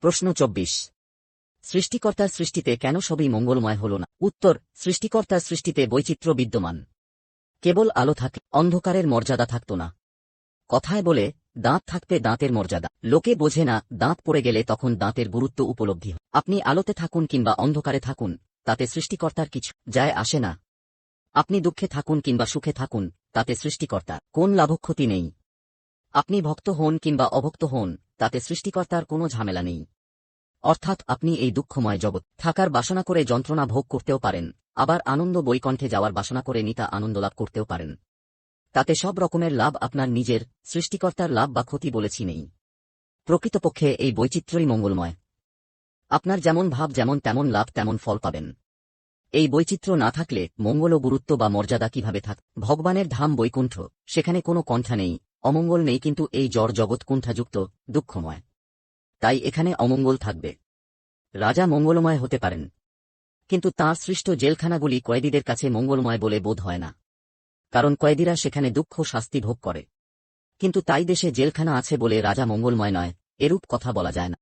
প্রশ্ন চব্বিশ। সৃষ্টিকর্তার সৃষ্টিতে কেন সবই মঙ্গলময় হল না? উত্তর, সৃষ্টিকর্তার সৃষ্টিতে বৈচিত্র্য বিদ্যমান। কেবল আলো থাকলে অন্ধকারের মর্যাদা থাকত না। কথায় বলে, দাঁত থাকতে দাঁতের মর্যাদা। লোকে বোঝে না, দাঁত পড়ে গেলে তখন দাঁতের গুরুত্ব উপলব্ধি হয়। আপনি আলোতে থাকুন কিংবা অন্ধকারে থাকুন, তাতে সৃষ্টিকর্তার কিছু যায় আসে না। আপনি দুঃখে থাকুন কিংবা সুখে থাকুন, তাতে সৃষ্টিকর্তা কোন লাভক্ষতি নেই। আপনি ভক্ত হন কিংবা অভক্ত হন, তাতে সৃষ্টিকর্তার কোনো ঝামেলা নেই। অর্থাৎ আপনি এই দুঃখময় জগৎ থাকার বাসনা করে যন্ত্রণা ভোগ করতেও পারেন, আবার আনন্দ বৈকণ্ঠে যাওয়ার বাসনা করে নিতা আনন্দ লাভ করতেও পারেন। তাতে সব রকমের লাভ আপনার নিজের, সৃষ্টিকর্তার লাভ বা ক্ষতি বলেছি নেই। প্রকৃতপক্ষে এই বৈচিত্র্যই মঙ্গলময়। আপনার যেমন ভাব যেমন তেমন লাভ তেমন ফল পাবেন। এই বৈচিত্র্য না থাকলে মঙ্গল গুরুত্ব বা মর্যাদা কীভাবে থাক ভগবানের ধাম বৈকুণ্ঠ, সেখানে কোনো কণ্ঠা নেই। অমঙ্গল নেই কিন্তু এই জ্বর জগৎ কুণ্ঠাযুক্ত দুঃখময়। তাই এখানে অমঙ্গল থাকবে। রাজা মঙ্গলময় হতে পারেন। কিন্তু তাঁর সৃষ্ট জেলখানাগুলি কয়েদিদের কাছে মঙ্গলময় বলে বোধ হয় না। কারণ কয়েদিরা সেখানে দুঃখ শাস্তি ভোগ করে। কিন্তু তাই দেশে জেলখানা আছে বলে রাজা মঙ্গলময় নয়, এরূপ কথা বলা যায় না।